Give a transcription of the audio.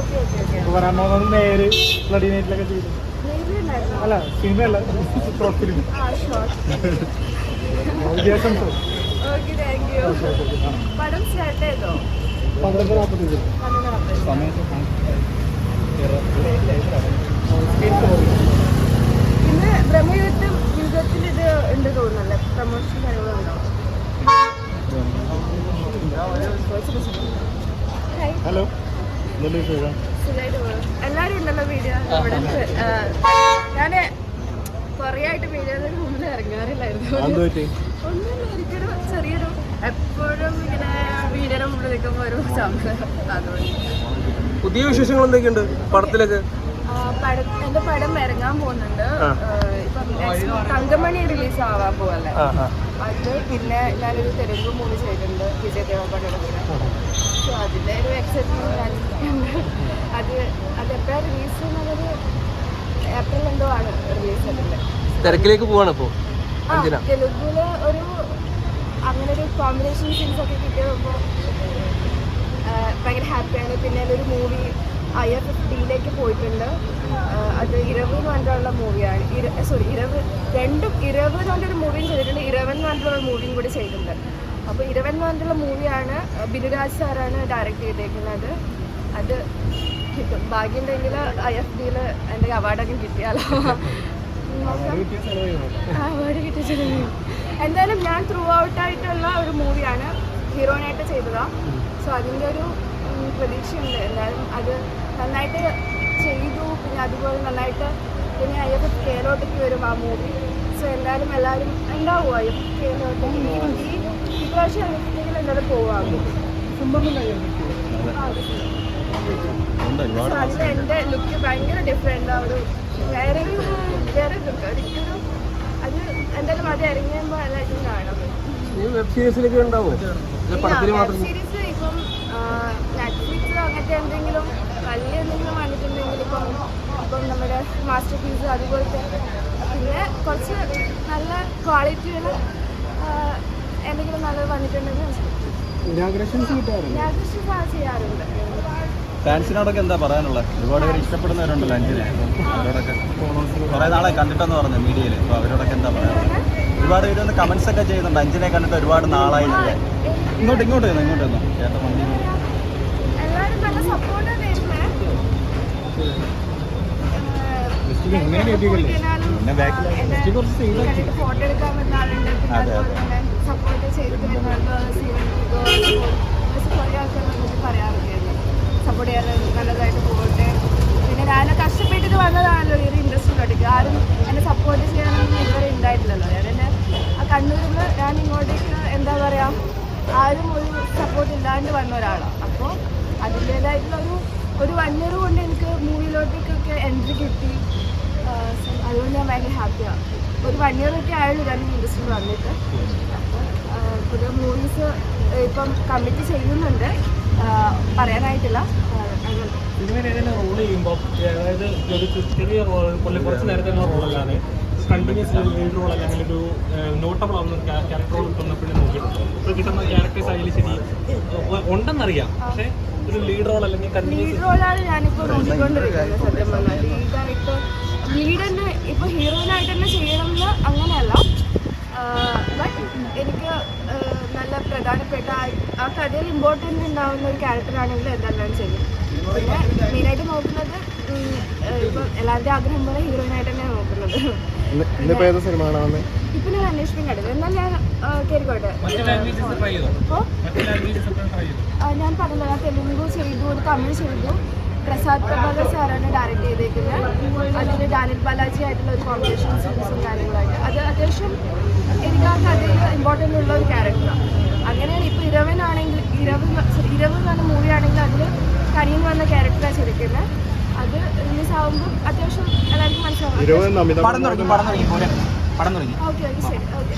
ഇപ്പൊ വരാൻ പോകുന്നത് നേര് ബ്ലഡി നൈറ്റിലൊക്കെ ചെയ്തു. അല്ല സിനിമയല്ല. ഷോർട്ട് ഫിലിം ആ ഷോർട്ട് വിജയാശംസ ഓക്കെ താങ്ക് യു പടം സ്റ്റാർട്ട് ചെയ്തോ? പന്ത്രണ്ട് നാൽപ്പത്തഞ്ച് പന്ത്രണ്ട് നാൽപ്പത് പിന്നെ ബ്രഹ്മയുദ്ധം യുഗത്തിൽ ഇത് ഉണ്ട് തോന്നുന്നല്ലേ? പ്രൊമോഷൻ കാര്യങ്ങളുണ്ടോ ഹായ് ഹലോ ഉണ്ടല്ലോ വീഡിയോ കുറേ ആയിട്ട് മുമ്പിൽ ഇറങ്ങാറില്ലായിരുന്നു. ചെറിയൊരു എപ്പോഴും ഇങ്ങനെ വീഡിയോയുടെ മുമ്പിൽ നിൽക്കുമ്പോൾ ഒരു സംശയം. പുതിയ വിശേഷങ്ങൾ എന്തൊക്കെയുണ്ട് പടത്തിലൊക്കെ? എന്റെ പടം ഇറങ്ങാൻ പോകുന്നുണ്ട്. തങ്കമണി റിലീസ് ആവാൻ പോവല്ലേ അത് പിന്നെ ഞാനൊരു തെലുങ്ക് മൂവി ചെയ്തിട്ടുണ്ട്. വിജയ് ദേവപ്പയുടെ കൂടെ. സോ അതിന്റെ ഒരു എക്സൈറ്റ്മെന്റ് അത് അത് എപ്പോഴാണ് റിലീസ് എന്നുള്ളത് ഏപ്രിൽ എന്തോ ആണ് റിലീസ് ചെയ്തത്. തിരക്കിലേക്ക് പോവാണ് ഇപ്പോൾ അഞ്ജന. ഒരു അങ്ങനെ ഒരു കോമ്പിനേഷൻ സീൻസ് ഒക്കെ കിട്ടിയപ്പോൾ ഭയങ്കര ഹാപ്പിയാണ് പിന്നെ ഒരു മൂവി അയർ ഫിഫ്റ്റിയിലേക്ക് പോയിട്ടുണ്ട്. അത് ഇരവ് എന്ന് പറഞ്ഞിട്ടുള്ള മൂവിയാണ് സോറി ഇരവ് രണ്ടും ഇരവ് എന്ന് പറഞ്ഞൊരു മൂവിയും ചെയ്തിട്ടുണ്ട്. ഇരവൻ എന്ന് പറഞ്ഞിട്ടുള്ള മൂവിയും കൂടി ചെയ്തിട്ടുണ്ട്. അപ്പോൾ ഇരവൻ എന്ന് പറഞ്ഞിട്ടുള്ള മൂവിയാണ് ബിനുരാജ് സാറാണ് ഡയറക്റ്റ് ചെയ്തേക്കുന്നത്. അത് കിട്ടും. ഭാഗ്യം ഉണ്ടെങ്കിൽ ഐ എഫ് ഡിയിൽ എന്റെ അവാർഡൊക്കെ കിട്ടിയാലോ. അവാർഡ് കിട്ടിയ എന്തായാലും ഞാൻ ത്രൂ ഔട്ട് ആയിട്ടുള്ള ഒരു മൂവിയാണ് ഹീറോയിനായിട്ട് ചെയ്തതാണ് സോ അതിന്റെ ഒരു പ്രതീക്ഷയുണ്ട്. എന്തായാലും അത് നന്നായിട്ട് ചെയ്തു. പിന്നെ അതുപോലെ നന്നായിട്ട് പിന്നെ ഐ എഫ് എഫ് വരും ആ മൂവി. സോ എന്തായാലും എല്ലാവരും ഉണ്ടാവും ഐ എഫ് കെയിലോട്ടേക്ക് ഈ ഇപ്രാവശ്യം ഐ എഫ് കെയിൽ എന്തായാലും പോവാം സോ അതിൽ എന്റെ ലുക്ക് ഭയങ്കര ഡിഫറെന്റ് ആ ഒരു വേറെ ഒരു വേറെ ലുക്ക്. ഒരിക്കലും അത് എന്തായാലും അത് ഇറങ്ങിയുമ്പോൾ എല്ലാവരും കാണാം ഈ വെബ് സീരീസിലൊക്കെ ഉണ്ടാവോ? മാത്രം സീരീസ് ഇപ്പം നെറ്റ്ഫ്ലിക്സ് അങ്ങനത്തെ എന്തെങ്കിലും വലിയ എന്തെങ്കിലും വന്നിട്ടുണ്ടെങ്കിൽ ഇപ്പം ഇപ്പം നമ്മുടെ മാസ്റ്റർ പീസ് അതുപോലത്തെ. പിന്നെ കുറച്ച് നല്ല ക്വാളിറ്റിയുള്ള എന്തെങ്കിലും നല്ലത് വന്നിട്ടുണ്ടെങ്കിൽ ചെയ്യാറുണ്ട്. ഫാൻസിനോടൊക്കെ എന്താ പറയാനുള്ളത്? ഒരുപാട് പേര് ഇഷ്ടപ്പെടുന്നവരുണ്ടല്ലോ അഞ്ചിനെ അവരോടൊക്കെ കുറെ നാളെ കണ്ടിട്ടെന്ന് പറഞ്ഞു മീഡിയയിൽ അപ്പോൾ അവരോടൊക്കെ എന്താ പറയാനുള്ളത്? ഒരുപാട് പേര് വന്ന് കമന്റ്സ് ഒക്കെ ചെയ്യുന്നുണ്ട്. അഞ്ചിനെ കണ്ടിട്ട് ഒരുപാട് നാളായി ഇങ്ങോട്ട് ഇങ്ങോട്ട് വന്നു ഇങ്ങോട്ട് വന്നു ചേട്ടൻ വണ്ടി? പിന്നെ അതെ, സപ്പോർട്ട് ചെയ്തിട്ട് വരുന്നുണ്ട് കുറേ ആൾക്കാർ നമുക്ക് പറയാറൊക്കെയായിരുന്നു സപ്പോർട്ട് ചെയ്യാൻ നല്ലതായിട്ട് പോകട്ടെ. പിന്നെ ഞാൻ കഷ്ടപ്പെട്ടിട്ട് വന്നതാണല്ലോ ഈ ഒരു ഇൻഡസ്ട്രിയിലോട്ടേക്ക് ആരും എന്നെ സപ്പോർട്ട് ചെയ്യാനൊന്നും ഇതുവരെ ഉണ്ടായിട്ടില്ലല്ലോ. എന്നെ ആ കണ്ണൂരിൽ ഞാൻ ഇങ്ങോട്ടേക്ക് എന്താ പറയുക ആരും ഒരു സപ്പോർട്ട് ഇല്ലാണ്ട് വന്ന ഒരാളാണ്. അപ്പോൾ അതിന്റേതായിട്ടുള്ള ഒരു ഒരു വൺ ഇയർ കൊണ്ട് എനിക്ക് മൂവിയിലോട്ടേക്കൊക്കെ എൻട്രി കിട്ടി. അതുകൊണ്ട് ഞാൻ ഭയങ്കര ഹാപ്പിയാണ് ഒരു വൺ ഇയർ ഒക്കെ ആയുള്ളൂ ഞാൻ ഇൻഡസ്ട്രിയിൽ വന്നിട്ട്. അപ്പോൾ പുതിയ മൂവീസ് ഇപ്പം കമ്മിറ്റ് ചെയ്യുന്നുണ്ട്. പറയാനായിട്ടില്ല. റോൾ ചെയ്യുമ്പോൾ അതായത് ഒരു ചെറിയ റോൾ കുറച്ച് നേരത്തെ റോളല്ലാതെ കണ്ടിന്യൂസ് ലീഡ് റോൾ അല്ലെങ്കിൽ ഒരു നോട്ടബിൾ ആവുന്ന ഒരു ക്യാരക്ടർ റോൾ കിട്ടുന്നപ്പോഴും നോക്കിയിട്ടുണ്ട് ഇപ്പോൾ കിട്ടുന്ന ക്യാരക്ടേഴ്സ് ആയാലും ശരി ഉ- ഉണ്ടെന്നറിയാം. പക്ഷേ ഒരു ലീഡ് റോൾ അല്ലെങ്കിൽ ലീഡ് റോളാണ് ഞാനിപ്പോൾ നോക്കിക്കൊണ്ടിരിക്കുന്നത് സത്യം പറഞ്ഞാൽ ലീഡായിട്ട് ലീഡ് തന്നെ ഇപ്പോൾ ഹീറോയിനായിട്ട് തന്നെ ചെയ്യണമെന്ന് അങ്ങനെയല്ല. ബട്ട് എനിക്ക് നല്ല പ്രധാനപ്പെട്ട ആ- കഥയിൽ ഇമ്പോർട്ടന്റ് ഉണ്ടാവുന്ന ഒരു ക്യാരക്ടറാണെങ്കിൽ എന്തെല്ലാം ചെയ്യും. പിന്നെ മെയിനായിട്ട് നോക്കുന്നത് ഇപ്പം എല്ലാവരുടെയും ആഗ്രഹം പോലെ ഹീറോയിനായിട്ട് തന്നെയാണ് നോക്കുന്നത്. ഇപ്പൊ ഞാൻ അന്വേഷിക്കാൻ കണ്ടത്. എന്നാൽ ഞാൻ കയറിക്കോട്ടെ ഞാൻ പറഞ്ഞത് ഞാൻ തെലുങ്ക് ചെയ്തു ഒരു തമിഴ് ചെയ്തു. പ്രസാദ് പ്രഭാകർ സാറാണ് ഡയറക്റ്റ് ചെയ്തേക്കുന്നത്. അതിന് ഡാനിൽ ബാലാജി ആയിട്ടുള്ള ഒരു കോമ്പറ്റീഷൻ സീരീസും കാര്യങ്ങളായിട്ട്. അത് അത്യാവശ്യം ആ കഥയിൽ ഇമ്പോർട്ടന്റ് ഉള്ള ഒരു ക്യാരക്ടറാണ് അങ്ങനെയാണ് ഇപ്പോൾ ഇരവനാണെങ്കിൽ ഇരവ് ഇരവ് എന്ന് പറഞ്ഞ മൂവി ആണെങ്കിൽ അതിൽ കരീൻ വന്ന ക്യാരക്ടറാണ് ശരിക്കുന്നത് അത് റിലീസ് ആകുമ്പോൾ അത്യാവശ്യം എല്ലാവർക്കും മനസ്സിലാവും. ഓക്കെ ഓക്കെ ശരി ഓക്കെ